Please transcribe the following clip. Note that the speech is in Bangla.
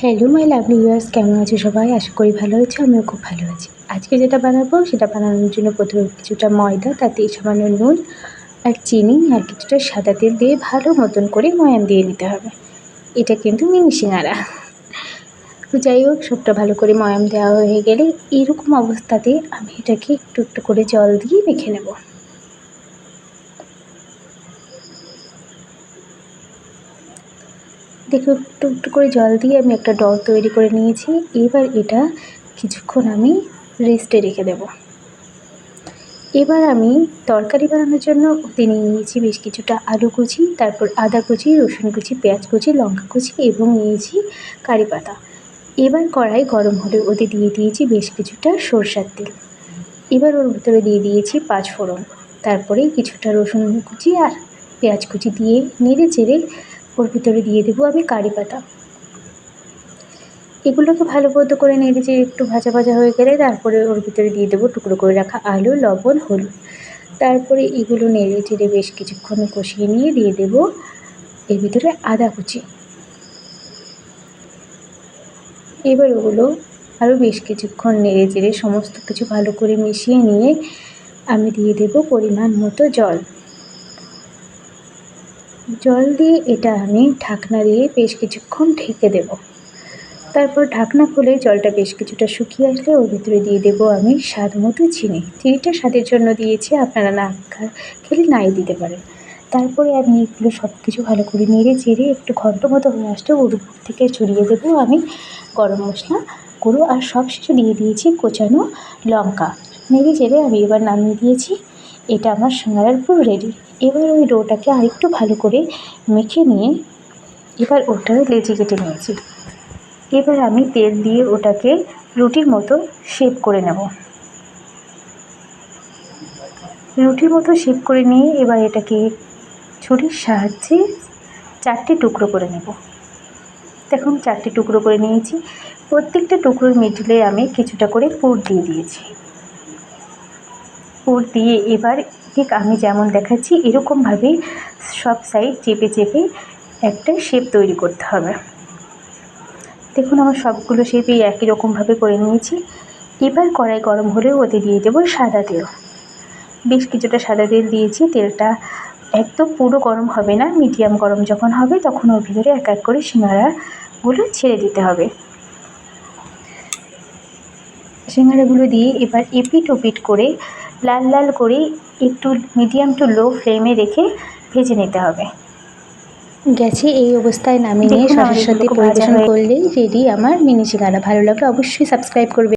হ্যালো মাই লাভলি ভিউয়ার্স কেমন আছো সবাই? আশা করি ভালো আছো, আমিও খুব ভালো আছি। আজকে যেটা বানাবো, সেটা বানানোর জন্য প্রথমে কিছুটা ময়দা, তাতে সামান্য নুন আর চিনি আর কিছুটা সাদা তেল দিয়ে ভালো মতন করে ময়াম দিয়ে নিতে হবে। এটা কিন্তু মিনি সিঙ্গারা। তো যাই হোক, সবটা ভালো করে ময়াম দেওয়া হয়ে গেলে এরকম অবস্থাতে আমি এটাকে একটু একটু করে জল দিয়ে মেখে নেব। দেখো একটু একটু করে জল দিয়ে আমি একটা ডল তৈরি করে নিয়েছি। এবার এটা কিছুক্ষণ আমি রেস্টে রেখে দেব। এবার আমি তরকারি বানানোর জন্য ওতে নিয়ে নিয়েছি বেশ কিছুটা আলু কুচি, তারপর আদা কুচি, রসুন কুচি, পেঁয়াজ কুচি, লঙ্কা কুচি এবং নিয়েছি কারি পাতা। এবার কড়াই গরম হলে ওতে দিয়ে দিয়েছি বেশ কিছুটা সরষার তেল। এবার ওর ভিতরে দিয়ে দিয়েছি পাঁচ ফোড়ন। তারপরে কিছুটা রসুন কুচি আর পেঁয়াজ কুচি দিয়ে নেড়ে চেড়ে ওর ভিতরে দিয়ে দেবো আমি কারি পাতা। এগুলোকে ভালো মতো করে নেড়ে যে একটু ভাজা ভাজা হয়ে গেলে তারপরে ওর ভিতরে দিয়ে দেবো টুকরো করে রাখা আলু, লবণ, হলুদ। তারপরে এগুলো নেড়ে চেড়ে বেশ কিছুক্ষণ কষিয়ে নিয়ে দিয়ে দেবো এর ভিতরে আদা কুচি। এবার ওগুলো আরও বেশ কিছুক্ষণ নেড়ে চেড়ে সমস্ত কিছু ভালো করে মিশিয়ে নিয়ে আমি দিয়ে দেবো পরিমাণ মতো জল। জল দিয়ে এটা আমি ঢাকনা দিয়ে বেশ কিছুক্ষণ ঢেকে দেব। তারপর ঢাকনা খুলে জলটা বেশ কিছুটা শুকিয়ে আসলে ওর ভিতরে দিয়ে দেবো আমি স্বাদ মতো চিনি। চিনিটা স্বাদের জন্য দিয়েছি, আপনারা না খেলে নাই দিতে পারেন। তারপরে আমি এগুলো সব কিছু ভালো করে নেড়ে চেড়ে একটু ঘন্ট মতো হয়ে আসলে ওর উপর থেকে ছড়িয়ে দেবো আমি গরম মশলা, গুঁড়ো আর সব শেষে দিয়ে দিয়েছি কোচানো লঙ্কা। নেড়ে চেড়ে আমি এবার নামিয়ে দিয়েছি। এটা আমার সিঙ্গারার পুরো রেডি। এবার ওই ডোটাকে আরেকটু ভালো করে মেখে নিয়ে এবার ওটা লেচি কেটে নিয়েছি। এবার আমি তেল দিয়ে ওটাকে রুটির মতো শেপ করে নেব। রুটির মতো শেপ করে নিয়ে এবার এটাকে ছুরির সাহায্যে চারটে টুকরো করে নেব। দেখুন, চারটে টুকরো করে নিয়েছি। প্রত্যেকটা টুকরোর মিডলে আমি কিছুটা করে পুর দিয়ে দিয়েছি। পুর দিয়ে এবার ঠিক আমি যেমন দেখাচ্ছি, এরকমভাবেই সব সাইড চেপে চেপে একটা শেপ তৈরি করতে হবে। দেখুন আমার সবগুলো শেপই একই রকমভাবে করে নিয়েছি। এবার কড়াই গরম হলে ওতে দিয়ে দেবো সাদা তেল। বেশ কিছুটা সাদা তেল দিয়েছি, তেলটা একদম পুরো গরম হবে না মিডিয়াম গরম যখন হবে তখন ওর ভিতরে এক এক করে সিঙ্গারাগুলো ছেড়ে দিতে হবে। সিঙ্গারাগুলো দিয়ে এবার এপিট ওপিট করে লাল লাল করে একটু মিডিয়াম টু লো ফ্লেমে রেখে ভেজে নিতে হবে। গেছে এই অবস্থায় নামিয়ে নিয়ে সবার সাথে পরিবেশন করলেই রেডি আমার মিনি সিঙ্গারা ভালো লাগলে অবশ্যই সাবস্ক্রাইব করবে।